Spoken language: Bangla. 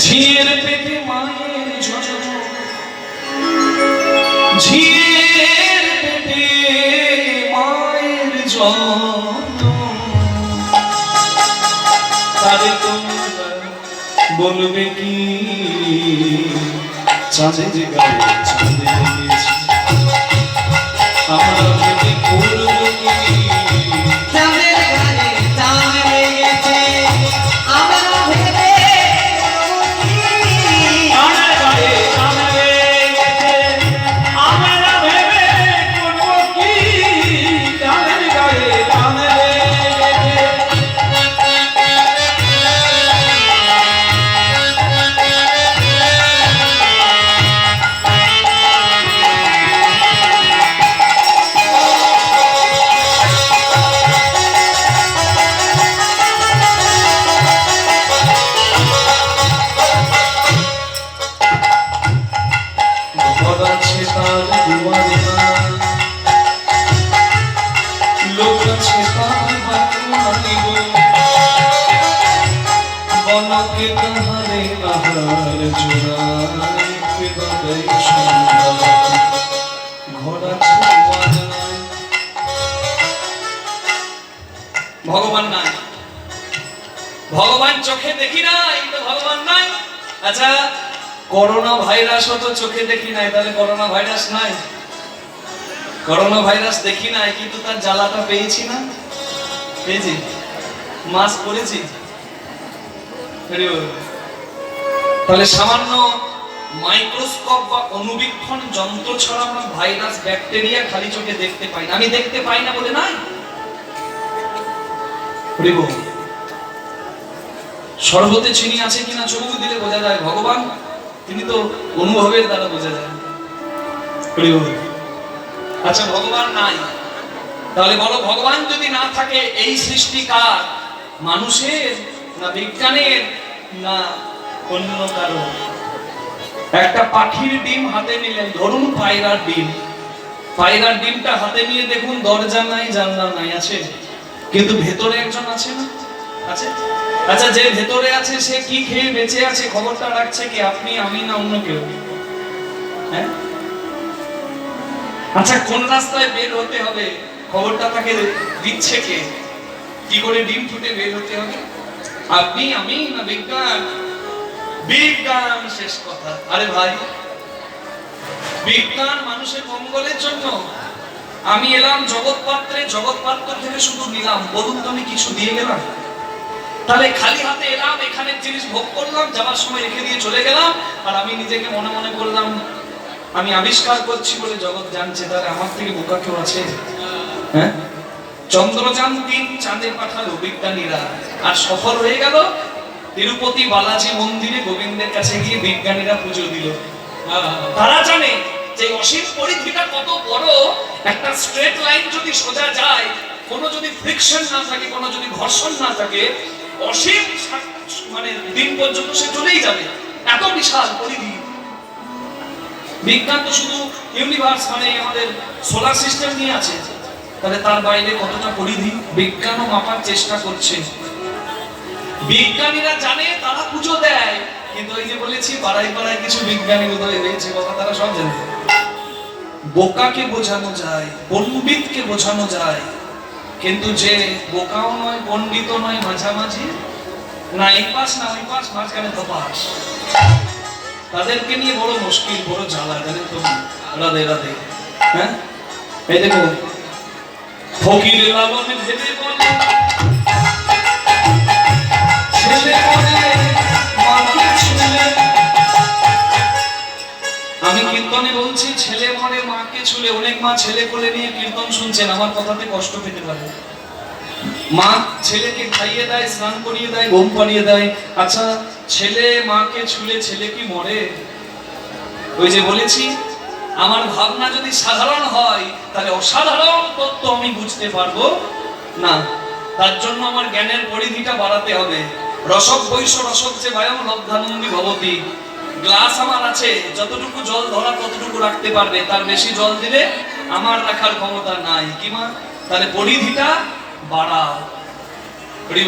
ঝিয়ের পেটে মায়ের জন্ম। ঝিয়ের পেটে মায়ের তোমরা বলবে কি? চাঁদের গায়ে চাঁদে আছে তার দুয়ারে লোক আছে তার গো। বনকে তাহারে আহার জোড়ায়, পেদারে সন্ধ্যা। ঘর আছে। ভগবান নাই ভগবান চোখে দেখি নাই তো ভগবান নাই আচ্ছা করোনা ভাইরাস তো চোখে দেখি নাই, তাহলে করোনা ভাইরাস নাই। করোনা ভাইরাস দেখি নাই, কিন্তু তার জ্বালাটা পেয়েছি না। পেয়েছি। মাস্ক পরেছি তাহলে সামান্য মাইক্রোস্কোপ বা অনুবীক্ষণ যন্ত্র ছাড়া আমরা ভাইরাস, ব্যাকটেরিয়া খালি চোখে দেখতে পাই না। আমি দেখতে পাই না বলে নাই। সর্বতে চিনি আছে কিনা চোখ দিলে বোঝা যায়, ভগবান। তিনি তো অনুভবের দ্বারা বোঝা যায়। আচ্ছা ভগবান নাই। তাহলে বলো, ভগবান যদি না থাকে, এই সৃষ্টি কার? মানুষের না বিজ্ঞানের না অন্য কারও? একটা পাখির ডিম হাতে নিলেন ধরুন পায়রার ডিম। পায়রার ডিমটা হাতে নিয়ে দেখুন, দরজা নাই, জানলা নাই, আছে? কিন্তু ভেতরে একজন আছে না? আছে? আচ্ছা যে ভেতরে আছে, সে কি খেয়ে বেঁচে আছে? খবরটা রাখছে কি? আপনি, আমি না অন্য কেউ? হ্যাঁ? আচ্ছা কোন রাস্তায় বের হতে হবে? খবরটা তাকে দিচ্ছে কে? কি করে ডিম ফুটে বের হতে হবে? আপনি, আমি না বিজ্ঞান? বিজ্ঞান শেষ কথা। আরে ভাই, বিজ্ঞান মানুষের মঙ্গলের জন্য আমি এলাম জগৎ পাত্রে জগৎ পাত্র থেকে শুধু নিলাম। বলুন তো আমি কিছু দিয়ে গেলাম? তাহলে খালি হাতে এলাম, এখানের জিনিস ভোগ করলাম, যাওয়ার সময় রেখে দিয়ে চলে গেলাম, আর আমি নিজেকে মনে মনে করলাম আমি আবিষ্কার করছি বলে জগৎ জানছে, তাহলে আমার থেকে বোকা কেউ আছে? হ্যাঁ? চন্দ্রযান তিন চাঁদে পাঠালো বিজ্ঞানীরা, আর সফল হয়ে গেল তিরুপতি বালাজি মন্দিরে গোবিন্দের কাছে গিয়ে বিজ্ঞানীরা পুজো দিল। তারা জানে যে অসীম পরিধিটা কত বড়, একটা স্ট্রেট লাইন যদি সোজা যায়, কোনো যদি ফ্রিকশন না থাকে, কোনো যদি ঘর্ষণ না থাকে অসীম মানে দিন পর্যন্ত সে চলেই যাবে। এত বিশাল পরিধি বিজ্ঞান তো শুধু ইউনিভার্স মানে আমাদের সোলার সিস্টেম নিয়ে আছে। তাহলে তার বাইরে কতটা পরিধি? বিজ্ঞানও মাপার চেষ্টা করছে। বিজ্ঞানীরা জানে, তারা পুজো দেয়। কিন্তু ওই যে বলেছি, পাড়ায় পাড়ায় কিছু বিজ্ঞানী উদয় হয়েছে বাবা, তারা সব জানে। বোকাকে বোঝানো যায়, পণ্ডিতকে বোঝানো যায়। কিন্তু যে বোকাও নয় পণ্ডিত নয়, মাঝামাঝি না এই পাশ না ওই পাশ মাঝখানে পাশ তাদেরকে নিয়ে বড় মুশকিল, বড় জ্বালা, জানেন তো? রাধে রাধে। হ্যাঁ? এই দেখো ফকির লালন ভেবে বলে কীর্তনে বলছি, ছেলে মরে মাকে ছুলে অনেক মা ছেলে কোলে নিয়ে কীর্তন শুনছেন, আমার কথাতে কষ্ট পেতে পারে। মা ছেলেকে খাইয়ে দেয়, স্নান করিয়ে দেয়, ঘুম পাড়িয়ে দেয়। আচ্ছা ছেলে মাকে ছুলে ছেলে কি মরে? ওই যে বলেছি, আমার ভাবনা যদি সাধারণ হয়, তাহলে অসাধারণ তত্ত্ব আমি বুঝতে পারব। না, তার জন্য আমার জ্ঞানের পরিধিটা বাড়াতে হবে। রসক বৈশ রসক যে ভয়ম লব্ধানন্দী ভবতী। গ্লাস আমার আছে, যতটুকু জল ধরা ততটুকু রাখতে পারবে, তার বেশি জল দিলে আমার রাখার ক্ষমতা নাই। কি মা? তাহলে পরিধিটা বাড়াও।